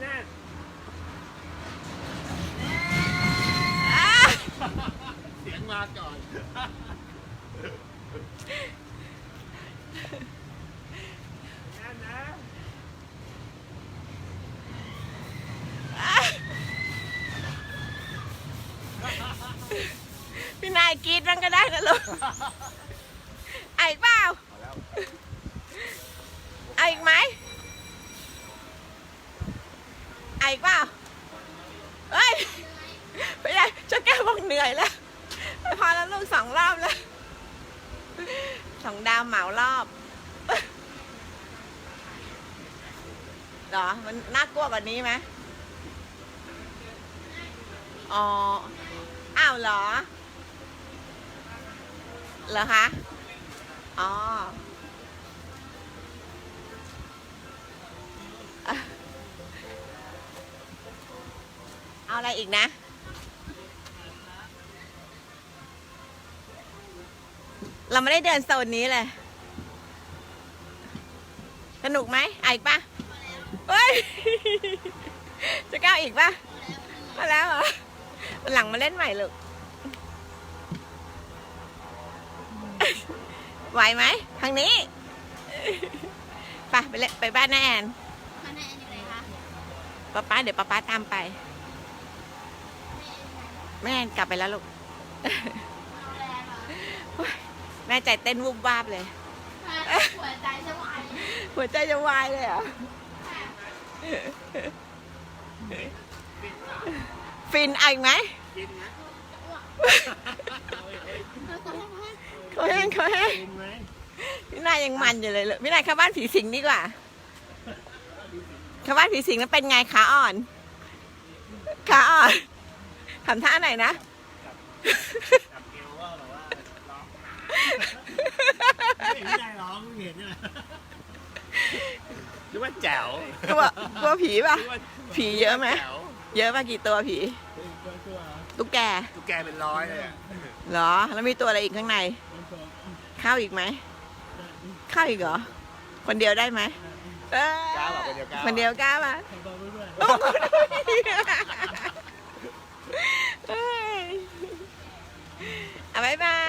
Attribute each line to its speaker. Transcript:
Speaker 1: แน่นเสียงมาก่อนแน่นนะ
Speaker 2: พี่นายกรีดมันก็ได้นะลูกเอาอีกเปล่า
Speaker 1: เอแล้ว
Speaker 2: เอาอีกไหมเอีกเปล่าเฮ้ยไม่ได้เจ้าแก้วบอกเหนื่อยแล้วพอแล้วลูกสองรอบแล้วสองดาวเหมารอบเหรอ มันน่ากลัวกว่านี้ไหมอ๋อ อ้าวเหรอ เหรอคะ อ๋อ เอาอะไรอีกนะเราไม่ได้เดินโซนนี้เลย สนุกไหมเอาอีกปะเฮ้ย จะก้าวอีกปะมาแล้วเหรอวันหลังมาเล่นใหม่ลูก ไหวไหม ทางนี้ไปไปเล่นไปบ้านน้าแอน
Speaker 3: มาในอันนี้เลยคะ
Speaker 2: ป้าป้าเดี๋ยวป้าป้าตามไป แม่กลับไปแล้วลูก
Speaker 3: เอาแรงเหรอ
Speaker 2: แม่ใจเต้นวูบวาบเลย
Speaker 3: หัวใจจะวาย
Speaker 2: หัวใจจะวายเลยเหรอฟินเอาอีกไหม
Speaker 1: กินไหม
Speaker 2: เขาแห้งเขาแห้ง
Speaker 1: กินไหม
Speaker 2: พี่นายยังมันอยู่เลยเลยพี่นายเข้าบ้านผีสิงดีกว่าเข้าบ้านผีสิงแล้วเป็นไงขาอ่อนขาอ่อน ทำท่าไหนนะ
Speaker 1: จับเอวว่าแบบว่าร้องไม่เห็นใจร้องเห็นใช่ไหมหรือว่าแจ๋ว
Speaker 2: กลัวกลัวผีป่ะ
Speaker 1: หรือว่า
Speaker 2: ผีเยอะไหม
Speaker 1: แจ๋ว
Speaker 2: เยอะป่ะกี่ตัวผีตุ๊กแก
Speaker 1: ตุ๊กแกเป็นร้อยเลยอะ
Speaker 2: เหรอ แล้วมีตัวอะไรอีกข้างในเข้าอีกไหม เข้าอีกเหรอ คนเดียวได้ไหมเอ้ย
Speaker 1: กล้าแบบคนเดียวกล้า
Speaker 2: คนเดียวกล้าป่ะเอ้ยเอาบายบาย Bye bye.